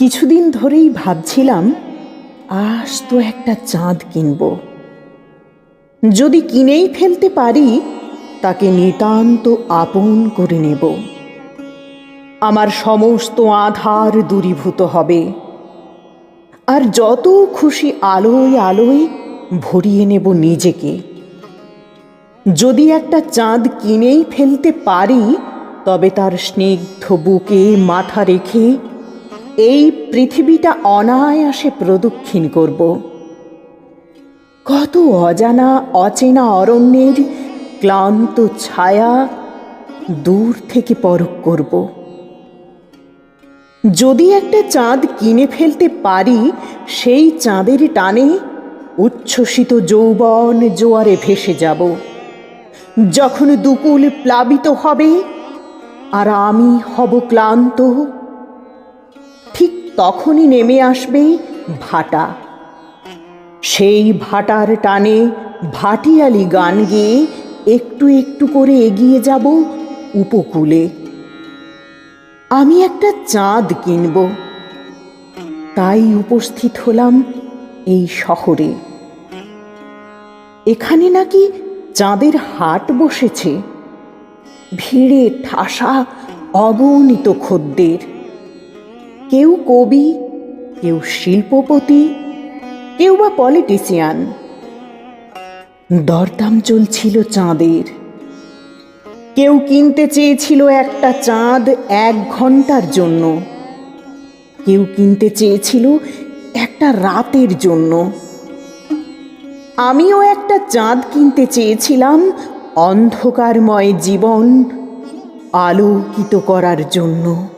কিছুদিন ধরেই ভাবছিলাম, আজ তো একটা চাঁদ কিনব। যদি কিনেই ফেলতে পারি, তাকে নিতান্ত আপন করে নেব। আমার সমস্ত আধার দূরীভূত হবে। আর যত খুশি আলোয় আলোয় ভরিয়ে নেব নিজেকে। যদি একটা চাঁদ কিনেই ফেলতে পারি, তবে তার স্নিগ্ধ বুকে মাথা রেখে এই পৃথিবীটা অনায়াসে প্রদক্ষিণ করব। কত অজানা, অচেনা অরণ্যের ক্লান্ত ছায়া দূর থেকে পরক করব। যদি একটা চাঁদ কিনে ফেলতে পারি, সেই চাঁদের টানে উচ্ছ্বসিত যৌবন জোয়ারে ভেসে যাব। যখন দুকুল প্লাবিত হবে, আর আমি হব ক্লান্ত তখনই নেমে আসবে ভাটা। সেই ভাটার টানে ভাটিয়ালি গান গেয়ে একটু একটু করে এগিয়ে যাব উপকূলে। আমি একটা চাঁদ কিনব। তাই উপস্থিত হলাম এই শহরে। এখানে নাকি চাঁদের হাট বসেছে। ভিড়ে ঠাসা অগণিত খদ্দের। কেউ কবি, কেউ শিল্পপতি, কেউ বা পলিটিশিয়ান। দরদাম চলছিল চাঁদের। কেউ কিনতে চেয়েছিল একটা চাঁদ এক ঘণ্টার জন্য। কেউ কিনতে চেয়েছিল একটা রাতের জন্য। আমিও একটা চাঁদ কিনতে চেয়েছিলাম অন্ধকারময় জীবন আলোকিত করার জন্য।